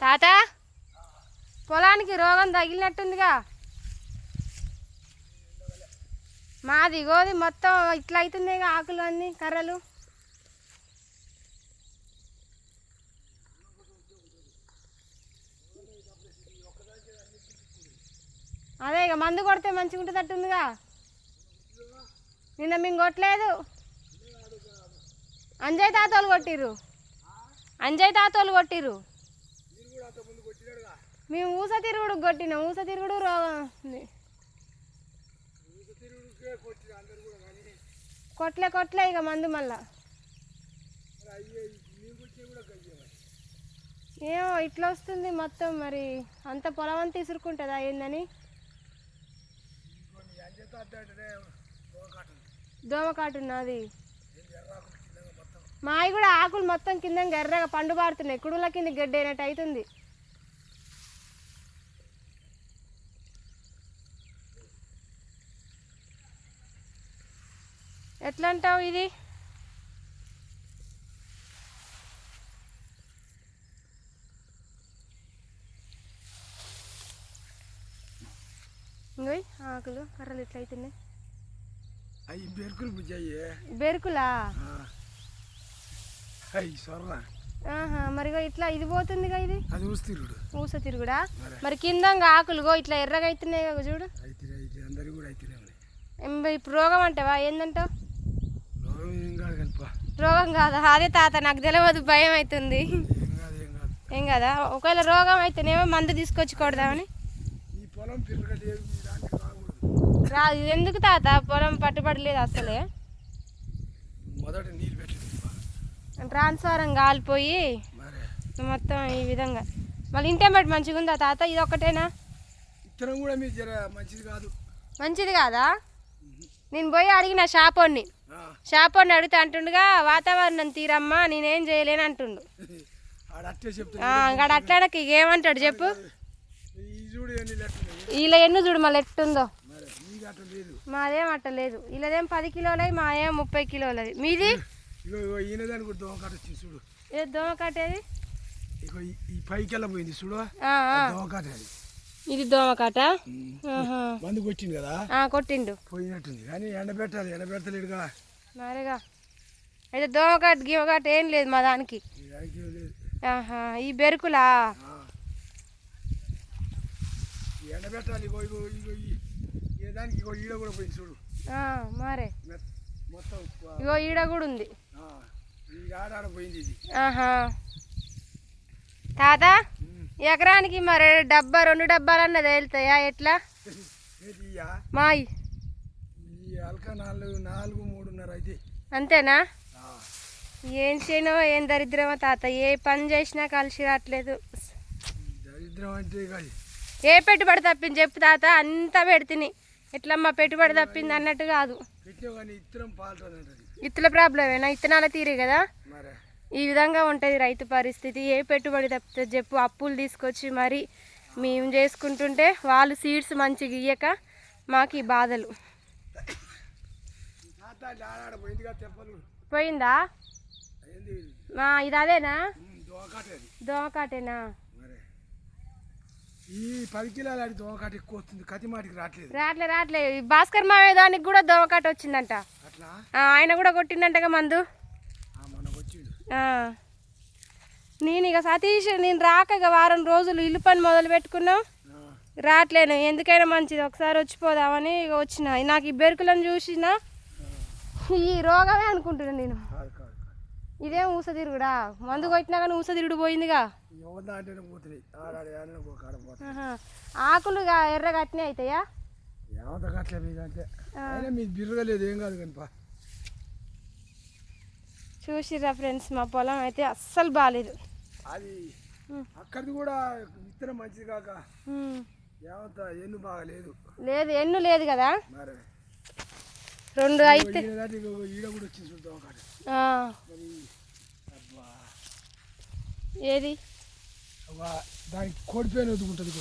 తాత పొలానికి రోగం తగిలినట్టుందిగా. మాది గోది మొత్తం ఇట్లా అవుతుంది ఆకులు అన్ని కర్రలు. అదే ఇక మందు కొడితే మంచిగా ఉంటుంది అట్టుందిగా నిన్న మేము కొట్టలేదు. అంజయ్ తాతోలు కొట్టిర్రు. అంజయ్ తాతోలు కొట్టిర్రు. మేము ఊస తిరుగుడు కొట్టిన ఊస తిరుగుడు రోగం ఉంది కొట్లే కొట్లే ఇక మందు మళ్ళా. ఏమో ఇట్లా వస్తుంది మొత్తం మరి. అంత పొలం అంతా ఇసురుకుంటుందా ఏందని? దోమకాటున్నది మావి కూడా ఆకులు మొత్తం కింద ఎర్రగా పండు పారుతున్నాయి. కుడుల కింద గడ్డి అయినట్టు అవుతుంది. ఎట్లా అంటావు ఇది ఆకులు కర్రలు ఇట్లా అవుతున్నాయి అవి బెరుకులు బుజ్జయ్యే. బెరుకులా? సొర్ర. ఆహా మరిగో ఇట్లా ఇది పోతుందిగా ఇది? అది ఊస్తురుడు ఊస తిరుగుడా? మరి. కిందంగా ఆకులుగో ఇట్లా ఎర్రగా అవుతున్నాయి కదా చూడు. కూడా ఇప్పుడు రోగం అంటావా? ఏందంటావు? కాదు రోగం కాదా. అదే తాత నాకు తెలియదు భయం అవుతుంది ఏం కాదు? ఒకవేళ రోగం అయితేనేమో మందు తీసుకొచ్చి కొడదామని ఈ పొలం పిల్లకలేదు మీ దానికి రాకూడదు రా ఇది ఎందుకు తాత? పొలం పట్టుబడలేదు అసలే. ట్రాన్స్ఫారం కాలిపోయి మొత్తం ఈ విధంగా. మళ్ళీ ఇంటెంబెట్ మంచిగా ఉందా తాత? ఇది ఒక్కటేనా? కూడా మంచిది కాదు. మంచిది కాదా? నేను పోయి అడిగిన షాపోని ఆ, షాపోని అడిగితే అంటుండగా వాతావరణం తీరమ్మా నేనేం చేయలేను అంటుండు. అట్లాడకి ఇక ఏమంటాడు చెప్పు చూడు ఎన్ని లెక్కలు ఇలా ఎన్ను చూడు మళ్ళీ ఎట్టుందో. మాదేం అట్ట లేదు. ఇలాదేం పది కిలోలది మాదేం ముప్పై కిలోలది. మీది? ఇగో ఇగో ఈయన దానికి కూడా దోమకాట వచ్చింది చూడు. ఏ దోమ కట్టేది? ఇగో ఈ- ఈ పైకి వెళ్ళబోయింది చూడు. ఆ, దోమకాట ఇది దోమ కట? ఉమ్. ఆహా. మందు కొట్టింది కదా? కొట్టిండు. పోయినట్టుంది. కానీ ఎండబెట్టాలి ఎండబెడతలేడుగా మరిగా. అయితే దోమ కట్ట గివ కట్ట ఏం లేదు మా దానికి. ఈ బెరుకులా? ఎండబెట్టాలి దానికి? ఇగో ఈడ కూడా పోయింది చూడు. మరే. మొత్తం ఇగో ఈడ కూడా ఉంది. ఆడాడ పోయింది ఇది. ఆహా. తాత? ఉమ్. ఎకరానికి మరి డబ్బా రెండు డబ్బాలు అన్నది వెళ్తాయా ఎట్లా? మాయి. అయితే. అంతేనా. ఏం చేయనో ఏం దరిద్రమో తాత. ఏ పని చేసినా కలిసి రావట్లేదు. ఏ పెట్టుబడి తప్పింది చెప్పు తాత. అంతా పెడితిని. ఎట్లమ్మా పెట్టుబడి తప్పింది అన్నట్టు కాదు. ఇత్తుల ప్రాబ్లమేనా? ఇత్తనాల తీరే కదా? ఈ విధంగా ఉంటుంది రైతు పరిస్థితి. ఏ పెట్టుబడి తప్పితే చెప్పు అప్పులు తీసుకొచ్చి మరి మేము చేసుకుంటుంటే వాళ్ళు సీడ్స్ మంచిగా ఇయ్యక మాకు ఈ బాధలు. పోయిందా? మా ఇది అదేనా? దోమకాటేనా? ఈ పది కిలోల దోమకాట ఎక్కువ వస్తుంది కతి మాటికి రావట్లేదు రాట్లే. రాట్లే భాస్కర్ మావయ్య దానికి కూడా దోమకాట వచ్చిందంట. ఆయన కూడా కొట్టిందంటగా మందు ఆ మనకు వచ్చిండు ఆ. నేను ఇక సతీష్ నేను రాక ఇక వారం రోజులు ఇల్లు పని మొదలు పెట్టుకున్నాం. రావట్లేను. ఎందుకైనా మంచిది. ఒకసారి వచ్చిపోదామని ఇక వచ్చిన. నాకు ఈ బెరుకులను చూసిన ఈ రోగమే అనుకుంటున్నాను నేను. ఇదేం ఊస తిరుగుడా? మందు కొట్టినా కానీ ఊస తిరుగుడు పోయిందిగా ఎవరి దాంట్లోనే పోతున్నాయి ఆడాడు ఆడనే ఒక కాడ పోతాయి ఆహా. ఆకులు ఇక ఎర్రగా అట్నే అవుతాయా బిర్రగా లేదు. ఏం కాదు పా చూసిర్రా ఫ్రెండ్స్ మా పొలం అయితే అస్సలు బాగాలేదు అది. అక్కడిది కూడా విత్తనం మంచిది కాక ఎన్ను బాగలేదు. లేదు ఎన్ను లేదు కదా? రెండు అయితే ఏది? దానికి కోడిపోయిన వదుకుంటుంది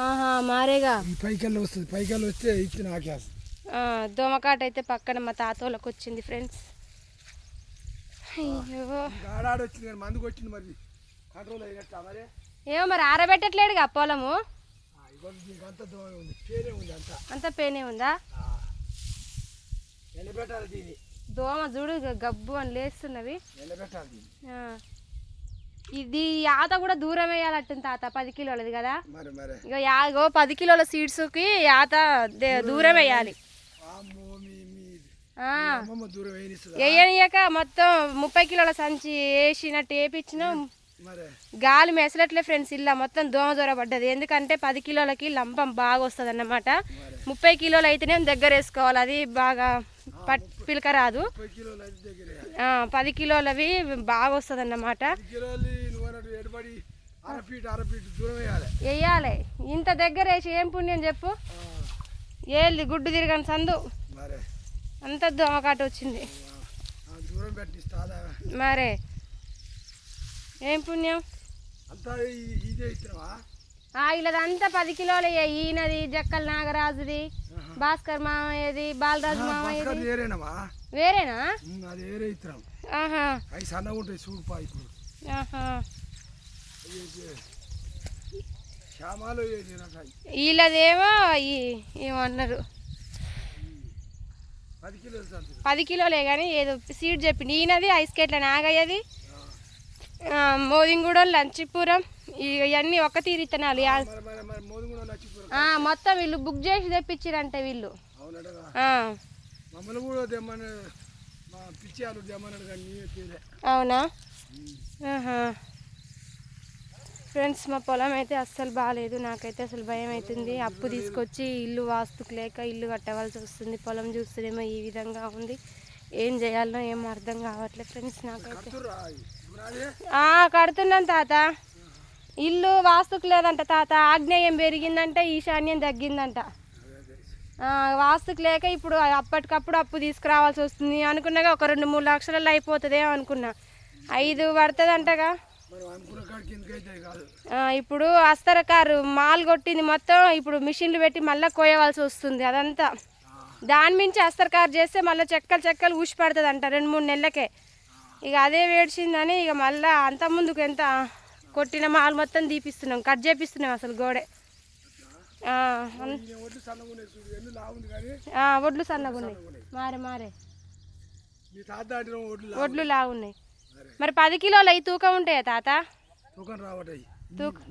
ఆహా మారేగా? పైకెళ్ళి వస్తుంది పైకెళ్ళి వస్తే ఇచ్చి నాకేస్తుంది. ఆ, దోమకాట అయితే పక్కన మా తాతోళ్ళకి వచ్చింది ఫ్రెండ్స్. అయ్యో. ఇంకా ఆడాడు వచ్చింది కానీ మందుకు వచ్చింది మరి. కంట్రోల్ అయినట్టు మరి? ఏమో మరి ఆరబెట్టట్లేడుగా పొలము. అంత దూరం ఉంది. పేనే దోమ చూడు గబ్బు అని లేస్తున్నవి. ఇది ఆత కూడా దూరం వేయాలట్టుంది తాత పది కిలోలది కదా? ఇక యాగో పది కిలోల సీడ్స్కి దే- దూరం వేయాలి అమ్మో మీ మీ ఆ. అమ్మమ్మ దూరం వేయనిస్తుందా వేయనియక మొత్తం ముప్పై కిలోల సంచి వేసినట్టు వేపించిన. గాలి మెసలట్లే ఫ్రెండ్స్ ఇలా మొత్తం దోమ దూర పడ్డది. ఎందుకంటే పది కిలోలకి లంపం బాగా వస్తుంది అన్నమాట ముప్పై కిలోలు అయితేనే దగ్గర వేసుకోవాలి. అది బాగా పట్ పిలక రాదు. పది కిలోలవి బాగా వస్తుంది అన్నమాట వేయాలి. ఇంత దగ్గర వేసి ఏం పుణ్యం చెప్పు? ఏళ్ళి గుడ్డు తిరగని సందు. అంత దోమకాట వచ్చింది. మరే ఏం పుణ్యం? అంతా ఆ ఇలాదంతా పది కిలోలు ఈయనది జక్కల నాగరాజుది. భాస్కర్ మామయ్యది బాలరాజు మామయ్యది. వేరేనా? ఆహా. అవి సన్నగా ఉంటాయి చూడుపా ఇప్పుడు ఆహా అవి అయితే శ్యామాలు తినటాయి వీళ్ళదేమో ఈ- ఏమన్నారు పది కిలోలు కానీ ఏదో సీడ్ చెప్పింది ఈయనది ఐస్ కేట్ల నాగయ్యది. మోదింగూడెం లంచిపురం. ఇవన్నీ ఒక తీరు ఇత్తనాలు మొత్తం వీళ్ళు బుక్ చేసి తెప్పించారంట వీళ్ళు. అవునడగా ఫ్రెండ్స్ మా పొలం అయితే అస్సలు బాగాలేదు నాకైతే అసలు భయం అవుతుంది అప్పు తీసుకొచ్చి ఇల్లు వాస్తుకు లేక ఇల్లు కట్టవలసి వస్తుంది. పొలం చూస్తేనేమో ఈ విధంగా ఉంది. ఏం చేయాలో ఏం అర్థం కావట్లేదు ఫ్రెండ్స్ నాకైతే. కడుతున్నాం తాత. ఇల్లు వాస్తుకు లేదంట తాత. ఆగ్నేయం పెరిగిందంట ఈశాన్యం తగ్గిందంట. వాస్తుకు లేక ఇప్పుడు అప్పటికప్పుడు అప్పు తీసుకురావాల్సి వస్తుంది. అనుకున్నాగా ఒక రెండు మూడు లక్షలలో అయిపోతుందేమో అనుకున్నా. ఐదు పడుతుందంటగా. ఇప్పుడు అస్తర కారు మాల్ కొట్టింది మొత్తం ఇప్పుడు మిషన్లు పెట్టి మళ్ళీ కోయవలసి వస్తుంది అదంతా. దాని మించి అస్తర కారు చేస్తే మళ్ళీ చెక్కలు చెక్కలు ఊసి పడుతుంది అంట రెండు మూడు నెలలకే. ఇక అదే వేడిచిందని ఇక మళ్ళీ అంత ముందుకు ఎంత కొట్టిన మాల్ మొత్తం తీపిస్తున్నాం కట్ చేపిస్తున్నాం అసలు గోడే. ఒడ్లు సన్నగా ఉన్నాయి చూడు ఎన్ని లావుంది కానీ ఆ, ఒడ్లు సన్నగా ఉన్నాయి. మారే మారే. ఒడ్లు లాగున్నాయి మరి పది కిలోలు అవి తూకం ఉంటాయా తాత? తూకం రావటాయి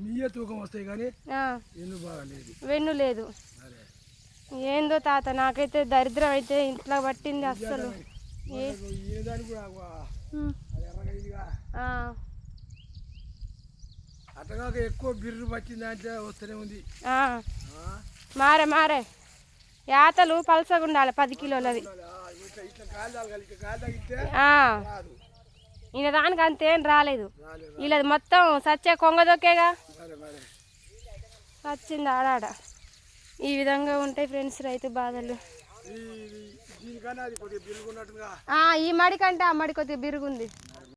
నీయే తూకం వస్తాయి కానీ బాగాలేదు వెన్ను లేదు. ఏందో తాత నాకైతే దరిద్రం అయితే ఇంట్లో పట్టింది అస్సలు. అట్టగాక ఎక్కువ బిర్రు పట్టింది అంటే వస్తూనే ఉంది? మారే మారే. యాతలు పలసగా ఉండాలి పది కిలోలది. ఈయన దానికి అంతేం రాలేదు. వీళ్ళది మొత్తం సచ్చే కొంగదొక్కేగా వచ్చింది ఆడాడ ఈ విధంగా ఉంటాయి ఫ్రెండ్స్ రైతు బాధలు. ఈ మడి కంటే ఆ మడి కొద్దిగా బిరుగుంది.